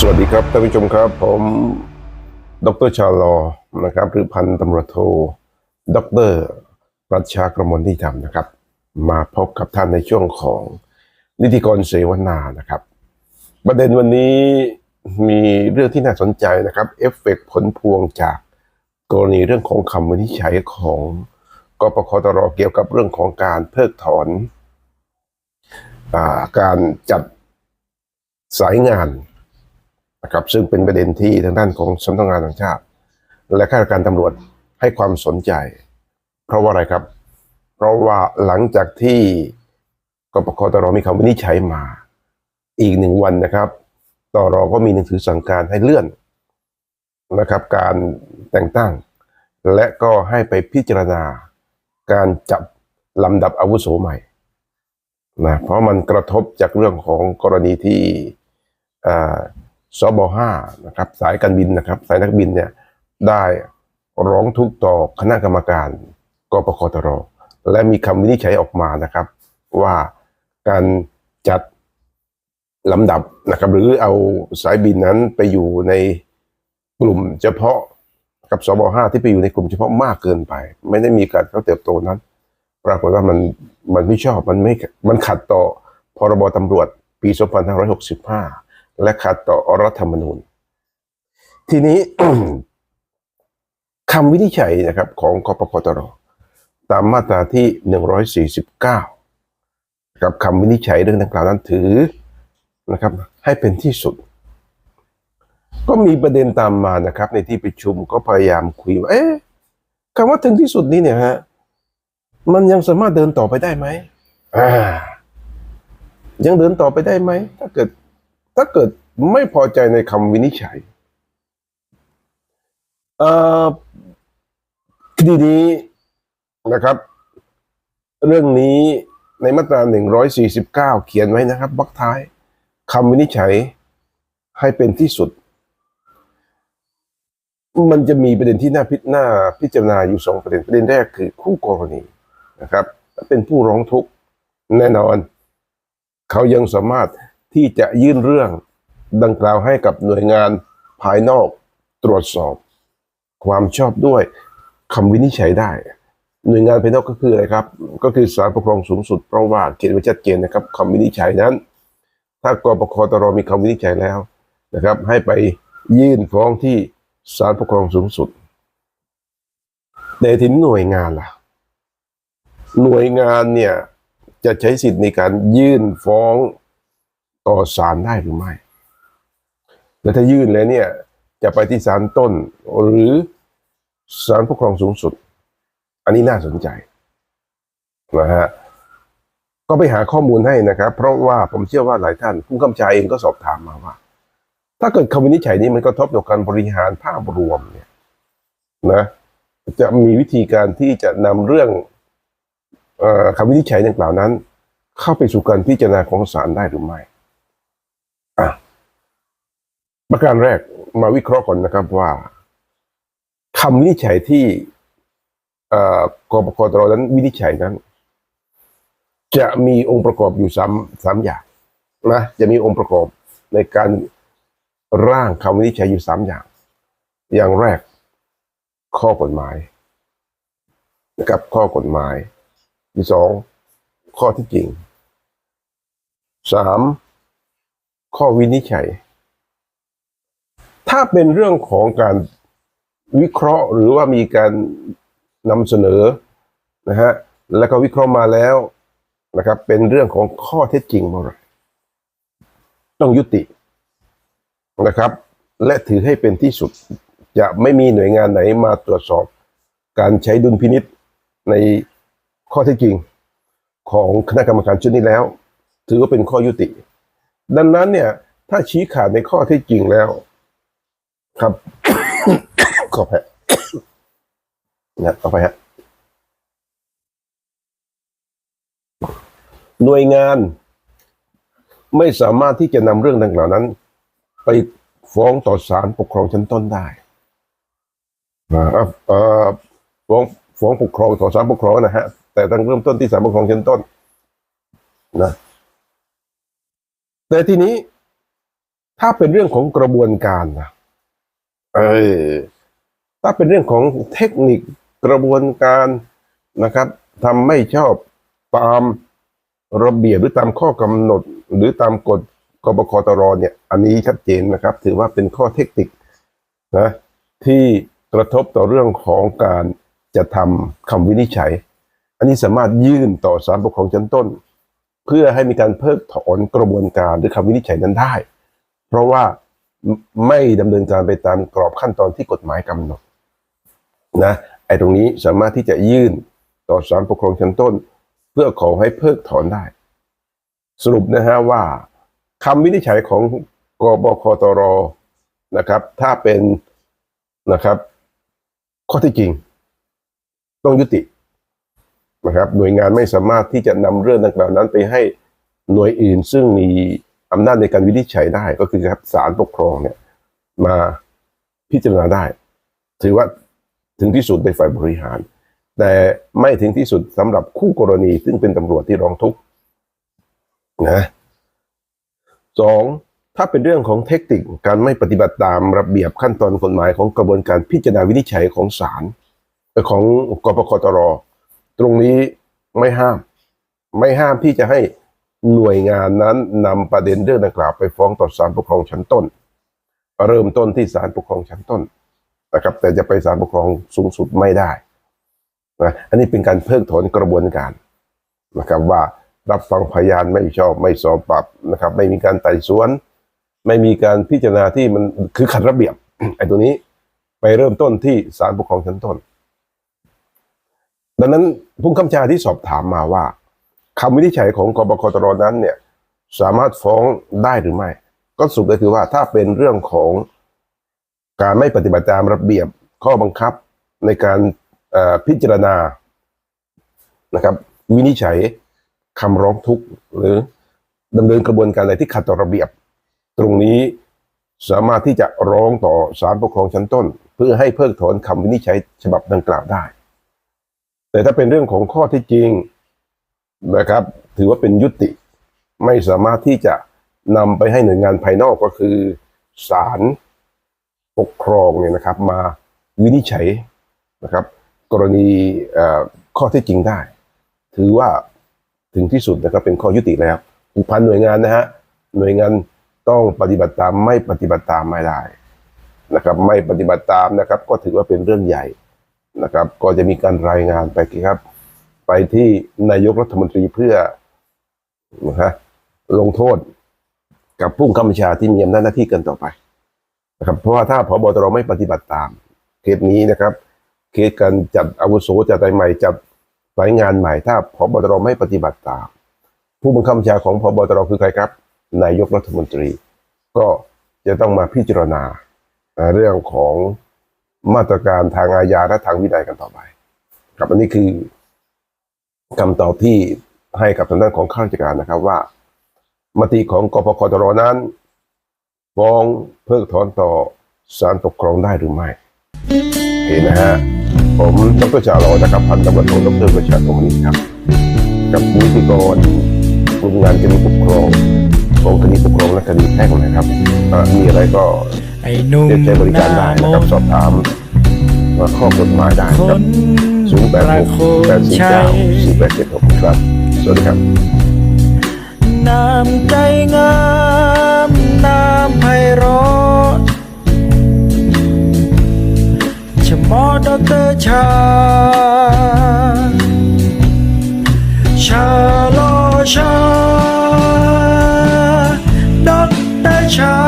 สวัสดีครับท่านผู้ชมครับ ผมดรชาลอนะครับหรือพันตำรวจโทดรรัชชากรมลนิธรรมนะครับ มาพบกับท่านในช่วงของนิติกรเสวนานะครับ ประเด็นวันนี้มีเรื่องที่น่าสนใจนะครับเอฟเฟกต์ผลพวงจากกรณีเรื่องของคำวินิจฉัยของกปคตรเกี่ยวกับเรื่องของการเพิกถอนอการจัดสายงาน นะครับซึ่งเป็นประเด็นที่ทางด้านของสำนักงานต่างชาติ และข้าราชการตำรวจให้ความสนใจ เพราะว่าอะไรครับ เพราะว่าหลังจากที่กปคตรมีคำวินิจฉัยมา อีกหนึ่งวันนะครับตรก็มีหนังสือสั่งการให้เลื่อนนะครับ การแต่งตั้ง และก็ให้ไปพิจารณาการจับลำดับอาวุโสใหม่นะเพราะมันกระทบจากเรื่องของกรณีที่อ่า สบห้านะครับสายการบินนะครับสายนักบินเนี่ยได้ร้องทุกข์ต่อคณะกรรมการกปคตรและมีคำวินิจฉัยออกมานะครับ ว่าการจัดลำดับนะครับ หรือเอาสายบินนั้นไปอยู่ในกลุ่มเฉพาะกับสบห้าที่ไปอยู่ในกลุ่มเฉพาะมากเกินไป ไม่ได้มีการเขาเติบโตนั้น ปรากฏว่ามันมันไม่ชอบมันไม่มันขัดต่อพรบตำรวจปี 2565 และขัดต่อรัฐธรรมนูญ ทีนี้คำวินิจฉัยนะครับ ของกปปตรตามมาตราที่ 149 กับคำวินิจฉัยเรื่องดังกล่าวนั้นถือนะครับ ให้เป็นที่สุด ก็มีประเด็นตามมานะครับ ในที่ประชุมก็พยายามคุยว่าเอ๊ะคำว่าถึงที่สุดนี้เนี่ยฮะมันยังสามารถเดินต่อไปได้ไหมอ่ายังเดินต่อไปได้ไหม ถ้าเกิด ถ้าเกิดไม่พอใจในคำวินิจฉัยเอ่อคดีนี้นะครับ เรื่องนี้ในมาตรา 149 เขียนไว้นะครับบล็อกท้ายคำวินิจฉัยให้เป็นที่สุด มันจะมีประเด็นที่น่าพิจารณาพิจารณาอยู่สองประเด็นประเด็นแรกคือคู่กรณีนะครับเป็นผู้ร้องทุกข์แน่นอน เขายังสามารถ ที่จะยื่นเรื่องดังกล่าวให้กับหน่วยงานภายนอกตรวจสอบ ความชอบด้วยคำวินิจฉัยได้ หน่วยงานภายนอกก็คืออะไรครับ ก็คือศาลปกครองสูงสุดเพราะว่าเขียนไว้ชัดเจนนะครับคำวินิจฉัยนั้น ถ้ากรปคตรมีคำวินิจฉัยแล้วนะครับ ให้ไปยื่นฟ้องที่ศาลปกครองสูงสุดแต่ถึงหน่วยงานล่ะ หน่วยงานเนี่ยจะใช้สิทธิ์ในการยื่นฟ้อง ต่อศาลได้หรือไม่ และถ้ายื่นแล้วเนี่ย จะไปที่ศาลต้นหรือศาลปกครองสูงสุด อันนี้น่าสนใจนะฮะก็ไปหาข้อมูลให้นะครับ เพราะว่าผมเชื่อว่าหลายท่าน ผู้กำกับเองก็สอบถามมาว่า ถ้าเกิดคำวินิจฉัยนี้มันกระทบต่อการบริหารภาพรวมเนี่ยนะจะมีวิธีการที่จะนำเรื่องอคำวินิจฉัยดังกล่าวนั้น เข้าไปสู่การพิจารณาของศาลได้หรือไม่ ประการแรกมาวิเคราะห์ก่อนนะครับว่าคำวินิจฉัยที่เอ่อกตรนั้นวินิจฉัยนั้น จะมีองค์ประกอบอยู่สามสามอย่างนะจะมีองค์ประกอบในการร่างคำวินิจฉัยอยู่สามอย่าง อย่างแรกข้อกฎหมายนะครับข้อกฎหมายที่สองข้อที่จริงสามข้อวินิจฉัย ถ้าเป็นเรื่องของการวิเคราะห์หรือว่ามีการนำเสนอนะฮะแล้วก็วิเคราะห์มาแล้วนะครับเป็นเรื่องของข้อเท็จจริงเมื่อไรต้องยุตินะครับ และถือให้เป็นที่สุด จะไม่มีหน่วยงานไหนมาตรวจสอบ การใช้ดุลพินิษในข้อเท็จจริง ของคณะกรรมการชุดนี้แล้ว ถือว่าเป็นข้อยุติ ดังนั้นเนี่ยถ้าชี้ขาดในข้อเท็จจริงแล้ว ครับ ขอแพ้นะเอาไปฮะหน่วยงาน ไม่สามารถที่จะนำเรื่องดังกล่าวนั้น ไปฟ้องต่อศาลปกครองชั้นต้นได้อ่าเออฟ้องฟ้องปกครองต่อศาลปกครองนะฮะ แต่ตั้งเริ่มต้นที่ศาลปกครองชั้นต้นนะแต่ทีนี้ถ้าเป็นเรื่องของกระบวนการนะ เออถ้าเป็นเรื่องของเทคนิคกระบวนการนะครับทำไม่ชอบตามระเบียบหรือตามข้อกำหนด หรือตามกฎกบคตรเนี่ย อันนี้ชัดเจนนะครับ ถือว่าเป็นข้อเทคนิคนะที่กระทบต่อเรื่องของการจะทำคำวินิจฉัย อันนี้สามารถยื่นต่อศาลปกครองชั้นต้น เพื่อให้มีการเพิกถอนกระบวนการหรือคำวินิจฉัยนั้นได้ เพราะว่า ไม่ดำเนินการไปตามกรอบขั้นตอนที่กฎหมายกำหนดนะไอ้ตรงนี้สามารถที่จะยื่นต่อศาลปกครองชั้นต้น เพื่อขอให้เพิกถอนได้ สรุปนะฮะว่าคำวินิจฉัยของกบคตรนะครับ ถ้าเป็นนะครับ ข้อที่จริง ต้องยุตินะครับ หน่วยงานไม่สามารถที่จะนำเรื่องดังกล่าวนั้นไปให้หน่วยอื่นซึ่งมี อำนาจในการวินิจฉัยได้ก็คือครับศาลปกครองเนี่ยมาพิจารณาได้ ถือว่าถึงที่สุดในฝ่ายบริหาร แต่ไม่ถึงที่สุดสำหรับคู่กรณีซึ่งเป็นตำรวจที่ร้องทุกข์นะสองถ้าเป็นเรื่องของเทคนิคการไม่ปฏิบัติตามระเบียบขั้นตอนกฎหมายของกระบวนการพิจารณาวินิจฉัยของศาลของกปคตร ตรงนี้ไม่ห้าม ไม่ห้ามที่จะให้ หน่วยงานนั้นนำประเด็นเรื่องดังกล่าวไปฟ้องต่อศาลปกครองชั้นต้น เริ่มต้นที่ศาลปกครองชั้นต้นนะครับ แต่จะไปศาลปกครองสูงสุดไม่ได้นะอันนี้เป็นการเพิกถอนกระบวนการนะครับว่ารับฟังพยานไม่ชอบไม่สอบปรับนะครับ ไม่มีการไต่สวน ไม่มีการพิจารณาที่มันคือขัดระเบียบไอ้ตัวนี้ไปเริ่มต้นที่ศาลปกครองชั้นต้น ดังนั้นผู้คำชาที่สอบถามมาว่า คำวินิจฉัยของกบคตรนั้นเนี่ยสามารถฟ้องได้หรือไม่ ก็สรุปก็คือว่าถ้าเป็นเรื่องของการไม่ปฏิบัติตามระเบียบข้อบังคับในการพิจารณานะครับ วินิจฉัยคำร้องทุกข์หรือดำเนินกระบวนการอะไรที่ขัดต่อระเบียบ ตรงนี้สามารถที่จะร้องต่อศาลปกครองชั้นต้น เพื่อให้เพิกถอนคำวินิจฉัยฉบับดังกล่าวได้ แต่ถ้าเป็นเรื่องของข้อที่จริง นะครับ ถือว่าเป็นยุติ ไม่สามารถที่จะนำไปให้หน่วยงานภายนอกก็คือศาลปกครองเนี่ยนะครับ มาวินิจฉัยนะครับ กรณีข้อเที่จริงได้ ถือว่าถึงที่สุดนะครับเป็นข้อยุติแล้วผูกพันหน่วยงานนะฮะหน่วยงานต้องปฏิบัติตามไม่ปฏิบัติตามไม่ได้นะครับ ไม่ปฏิบัติตามนะครับ ก็ถือว่าเป็นเรื่องใหญ่นะครับ ก็จะมีการรายงานไปครับ ไปที่นายกรัฐมนตรีเพื่อนะฮะลงโทษกับผู้กำกับชาที่มีอำนาจหน้าที่เกินต่อไปนะครับเพราะว่าถ้าพบตรไม่ปฏิบัติตาม เคสนี้นะครับ เคสการจัดอาวุโสจัดอะไรใหม่จัดสายงานใหม่ ถ้าพบตรไม่ปฏิบัติตาม ผู้บังคับบัญชาของพบตรคือใครครับ นายกรัฐมนตรี ก็จะต้องมาพิจารณาเรื่องของมาตรการทางอาญาและทางวินัยกันต่อไปครับอันนี้คือ คำตอบที่ให้กับทางด้านของข้าราชการนะครับว่า มติของกปคตรนั้นฟ้องเพิกถอนต่อศาลปกครองได้หรือไม่ เห็นนะฮะ ผมดรจารอนะครับพันตำรวจโทดรประชาคมนิตครับ กับนิติกรกลุ่มงานคดีปกครองของคดีปกครองและคดีแพ่งนะครับเอ่อมีอะไรก็ไอ้หนุ่มเรียกใช้บริการได้หนะน้าครับมสอบถามว่าข้อกฎหมายได้คครับน ศูนย์แปดหกแปดสี่ชัเก้าสี่แปดเจ็ดหกครับ สวัสดีครับ น้ำใจงาม น้ำไพเราะชมอดอกเตอร์ชา ชาลอชาดอกเตอร์ชา